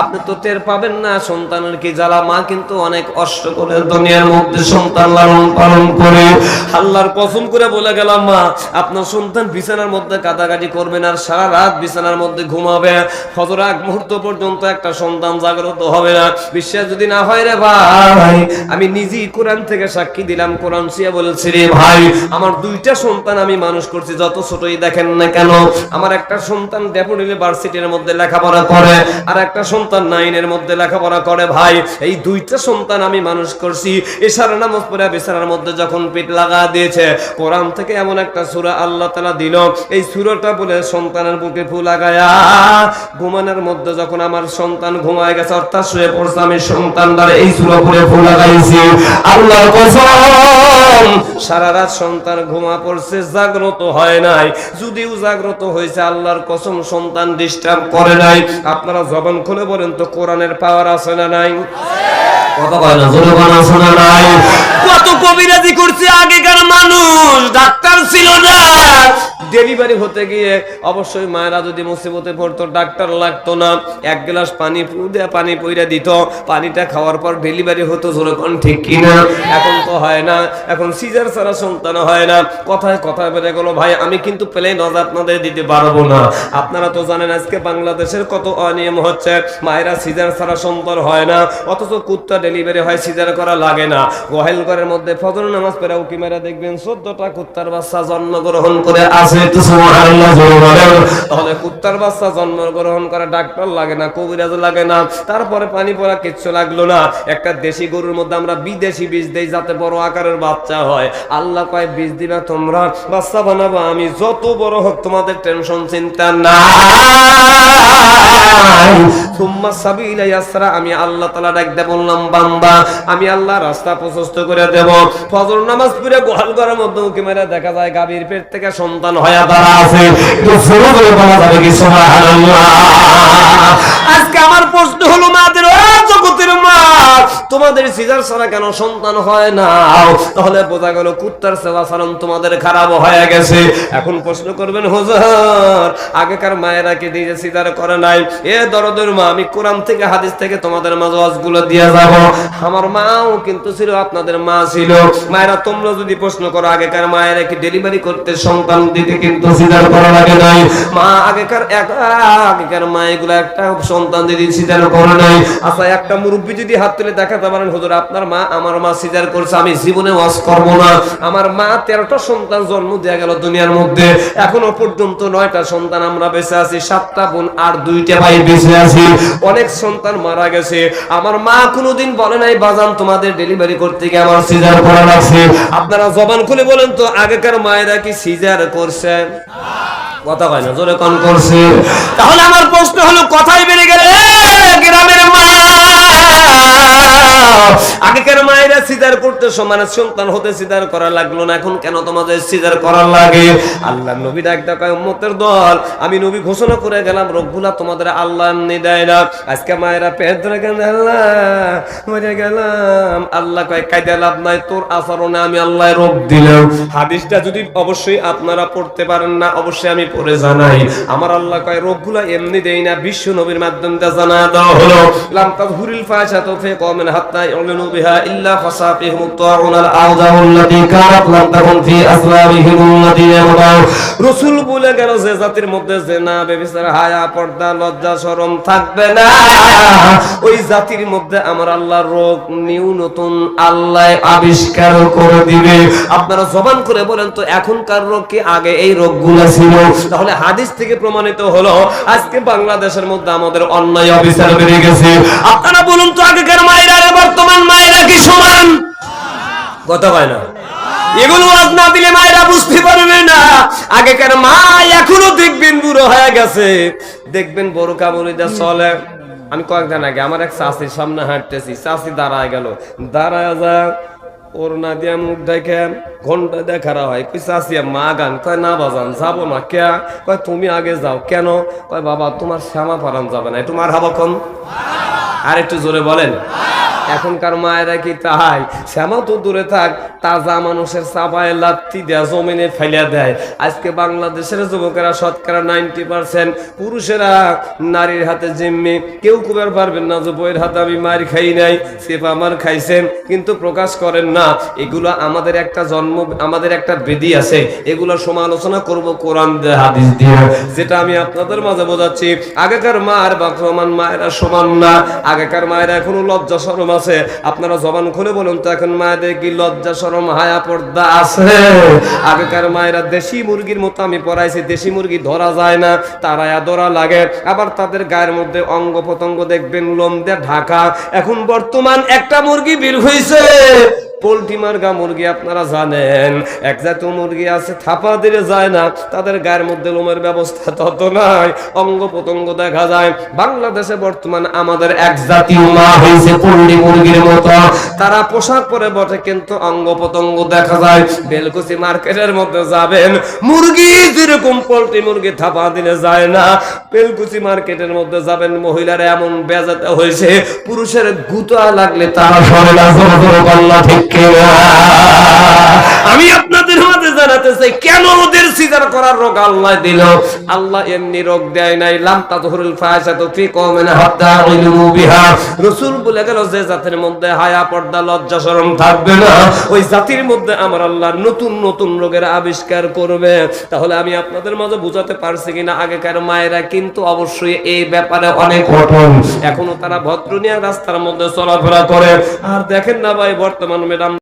আপনি তো টের পাবেন না, সন্তানের কি জ্বালা? মা কিন্তু অনেক কষ্ট করে দুনিয়ার মধ্যে সন্তান লালন পালন করে। আল্লাহর কসম করে বলে গেলাম, মা, আপনার সন্তান বিছানার মধ্যে কাটাকাটি করবেন আর সারা রাত বিছানার মধ্যে ঘুমাবে। ফজর আগ মুহূর্ত পর্যন্ত একটা সন্তান জাগ্রত হবে না। বিশ্বাস যদি না হয় রে ভাই, আমি নিজেই কোরআন থেকে সাক্ষী দিলাম, কোরআন সিয়া বলেছি, রে ভাই, আমার দুইটা সন্তান আমি মানুষ করছি, যত ছোটই দেখেন না কেন, আমার একটা সন্তান ডেপুট ইউনিভার্সিটির মধ্যে লেখাপড়া করে, আর একটা সন্তান নাইনের মধ্যে লেখাপড়া করে ভাই। এই দুইটা সন্তান আমি মানুষ করছি। এশারা নামাজ পড়ে বিছানার মধ্যে যখন পিঠ লাগা দিয়েছে, কোরআন থেকে এমন একটা সূরা আল্লাহ তাআলা দিল। এই সূরাটা বলে সন্তানের বুকে ফু লাগায়া, ঘুমানোর মধ্যে যখন আমার সন্তান ঘুমায় গেছে, অর্থাৎ শুয়ে পড়ছে, আমি সন্তান দ্বারা এই সূরা পড়ে ফু লাগাইছি। আল্লাহর কসম, সারা রাত সন্তান ঘুমা পড়ছে, জাগ্রত হয় নাই। যদিও জাগ্রত হয়েছে, আল্লাহর কসম সন্তান ডিস্টার্ব করে নাই। আপনারা জবান খুলে বলেন তো কোরআনের পাওয়ার আছে না নাই? কত কবিরাজি করছে আগেকার মানুষ ডাক্তার ছিল না। ডেলিভারি হতে গিয়ে অবশ্যই মায়েরা যদি মুসিবতে পড়তো ডাক্তার লাগতো না। এক গ্লাস পানি দেয়া পানি পইরা দিত। পানিটা খাওয়ার পর ডেলিভারি হতো কোন ঠিক কিনা এখন তো হয় না। এখন সিজার ছাড়া সন্তান হয় না। কথায় কথায় বেড়ে গেলো ভাই আমি কিন্তু প্লেন নজর আপনাদের দিতে পারব না। আপনারা তো জানেন আজকে বাংলাদেশের কত অনিয়ম হচ্ছে। মায়েরা সিজার ছাড়া সন্তান হয় না। অথচ কুত্তা ডেলিভারি হয়, সিজার করা লাগে না। গহেল ঘরের মধ্যে ফজর নামাজ পড়ে উকি মেরে দেখবেন চোদ্দটা কুত্তার বাচ্চা জন্মগ্রহণ করে আছে। তাহলে কুত্তার বাচ্চা জন্মগ্রহণ করে ডাক্তার লাগে না, কবিরাজ লাগে না। তারপরে পানি পড়া কিচ্ছু লাগল না। একটা দেশি গরুর মধ্যে আমরা বিদেশি বীজ দেই যাতে বড় আকারের বাচ্চা হয়। আল্লাহ কয়, বীজ দিবা তোমরা, বাচ্চা বানাবো আমি। যত বড় হোক তোমাদের টেনশন চিন্তা নাই। সুম্মা সাবিলা ইয়াসরা, আমি আল্লাহ তাআলা ডাকতে বললাম, বান্দা, আমি আল্লাহ রাস্তা প্রশস্ত করে দেব। ফজর নামাজ পড়ে গোহাল ঘরের মধ্যে উকি মেরে দেখা যায় গাভীর পেট থেকে সন্তান হয়ে দাঁড়া আছে। তো জোরে বলা যাবে কি, সুবহানাল্লাহ। তোমাদের সিজার ছাড়া কেন সন্তান হয় না? তাহলে বোঝা গেল কুত্তার সেবা সালাম তোমাদের খারাপ হয়ে গেছে। এখন প্রশ্ন করবেন, হুজুর, আগেকার মায়েরা কি দিয়ে সিজার করে নাই? এ দরদের মা, আমি কোরআন থেকে, হাদিস থেকে তোমাদের মাঝে ওয়াজগুলো দিয়ে যাব। আমার মাও কিন্তু ছিল, আপনাদের মা ছিল। মায়েরা, তোমরা যদি প্রশ্ন করো, আগেকার মায়েরা কি ডেলিভারি করতে সন্তান দিতে কিন্তু সিজার করা লাগে নাই? মা, আগেকার এক আগেকার মা এগুলো একটা সন্তান দিদি সিজার করে নাই আচ্ছা একটা মুরব্বী যদি হাত তুলে দেখাতে পারেন হুজুর, আপনার মা আমার মা সিজার করছে, আমি জীবনে ওয়াজ করব না। আমার মা তেরোটা সন্তান জন্ম দেয়া গেল দুনিয়ার মধ্যে। এখনও পর্যন্ত নয়টা সন্তান আমরা বেঁচে আছি, সাতটা বোন আর দুইটা ভাই বেঁচে আছি। অনেক সন্তান মারা গেছে। আমার মা কোনোদিন বলে নাই, বাজান, তোমাদের ডেলিভারি করতে গিয়ে আমার সিজার করা লাগছে। আপনারা জবান খুলে বলেন তো, আগেকার মায়েরা কি সিজার করছে? কথা কয় না, জোরে কন করছে। তাহলে আমার প্রশ্ন হলো, কথাই বেড়ে গেলে গ্রামের আগেকার মায়েরা সিজার করতে সমান সন্তান হতে সিজার করা লাগল না, এখন কেন তোমাদের সিজার করা লাগে? আল্লাহ নবী ডাক ডাকায় উম্মতের দল। আমি নবী ঘোষণা করে গেলাম রোগগুলা তোমাদের আল্লাহ এমনি দেয় না। আজকে মায়েরা পেট ধরে গেল মরে গেলাম। আল্লাহ কয়, কায়দা লাভ নাই, তোর আচরণে আমি আল্লাহ রোগ দিলাম। হাদিসটা যদি অবশ্যই আপনারা পড়তে পারেন না, অবশ্যই আমি পড়ে জানাই। আমার আল্লাহ কয় রোগগুলা এমনি দেই না। বিশ্ব নবীর মাধ্যমে জানা দেওয়া হলো, লাম তাজহুরিল ফাশাতু ফি কওমিন হাত্তা ইউলিনু বিহা আমার আল্লাহ রোগ নিউ নতুন আল্লাহ আবিষ্কার করে দিবে। আপনারা জবান করে বলেন তো, এখনকার রোগ কি আগে এই রোগগুলো ছিল? তাহলে হাদিস থেকে প্রমাণিত হলো, আজকে বাংলাদেশের মধ্যে আমাদের অন্যায় অবিচার বেড়ে গেছে। আপনারা বলুন তো, আগেকার মায়েরা বর্তমান মায়েরা কথা হয় না? এগুলো আজ না দিলে মায়েরা বুঝতে পারবে না। আগেকার মা এখনও দেখবেন বুড়ো হয়ে গেছে। দেখবেন বড় কাবরিদা চলে। আমি কয়েকদিন আগে আমার এক চাষির সামনে হাঁটতেছি। চাষি দাঁড়ায় গেল। দাঁড়ায় যা, ওর না দিয়া মুখ দেখে ঘণ্টা দেখারা হয়। মা গান কয়, না বাজান, যাব না। কে? কয়, তুমি আগে যাও। কেন? কয়, বাবা, তোমার শ্যামা পারান যাবে না। তোমার হাবা কন। আর একটু জোরে বলেন। এখনকার মায়েরা কি তাই? শ্যামা, তো দূরে থাক, তাজা মানুষের চাপায় লাত্তি দেয়া, জমিনে ফেলে দেয়। আজকে বাংলাদেশের যুবকেরা, শতকরা নাইনটি পার্সেন্ট পুরুষেরা নারীর হাতে জিম্মি। কেউ কুবের পারবেন না, যে বইয়ের হাতে আমি মার খাই নাই সেপ আমার খাইছেন। কিন্তু প্রকাশ করেন না, এগুলো আমাদের একটা জন্ম, আমাদের একটা বেদি আছে। এগুলো সমালোচনা করব কোরআন হাদিস দিয়ে। যেটা আমি আপনাদের মাঝে বোঝাচ্ছি, আগেকার মা আর বর্তমান মায়েরা সমান না। আগেকার মায়েরা এখনও লজ্জা, শরম আছে। আপনারা জবান খুলে বলুন তো, এখন মায়েদের কি লজ্জা, শরম, হায়া, পর্দা আছে? আগেকার মায়েরা দেশি মুরগির মতো আমি পড়াইছি দেশি মুরগি ধরা যায় না তারা ধরা লাগে। আবার তাদের গায়ের মধ্যে অঙ্গ প্রত্যঙ্গ দেখবেন, লোম দিয়ে ঢাকা। এখন বর্তমান একটা মুরগি বের হয়েছে পোলট্রি মার্গা মুরগি আপনারা জানেন, এক মুরগি আছে, থাপা যায় না, তাদের গায়ের মধ্যে লোমের ব্যবস্থা তত নাই অঙ্গ দেখা যায়, বাংলাদেশে বর্তমান আমাদের এক জাতীয় মা হয়েছে পোল্ট্রি মুরগির মতো তারা পোশাক পরে বটে, কিন্তু অঙ্গ প্রত্যঙ্গ দেখা যায়, বেলকুচি মার্কেটের মধ্যে যাবেন মুরগি যেরকম পোল্ট্রি মুরগি থাপা দিলে যায় না, বেলকুচি মার্কেটের মধ্যে যাবেন, মহিলারা এমন বেজাতে হয়েছে, পুরুষের গুতা লাগলে তারা সরে না ঠিক? আমি আমার আল্লাহ নতুন নতুন রোগের আবিষ্কার করবে। তাহলে আমি আপনাদের মাঝে বুঝাতে পারছি কিনা, আগেকার মায়েরা কিন্তু অবশ্যই এই ব্যাপারে অনেক কঠোর। এখনও তারা ভদ্র নিয়ে রাস্তার মধ্যে চলাফেরা করে। আর দেখেন না ভাই, বর্তমান ম্যাডাম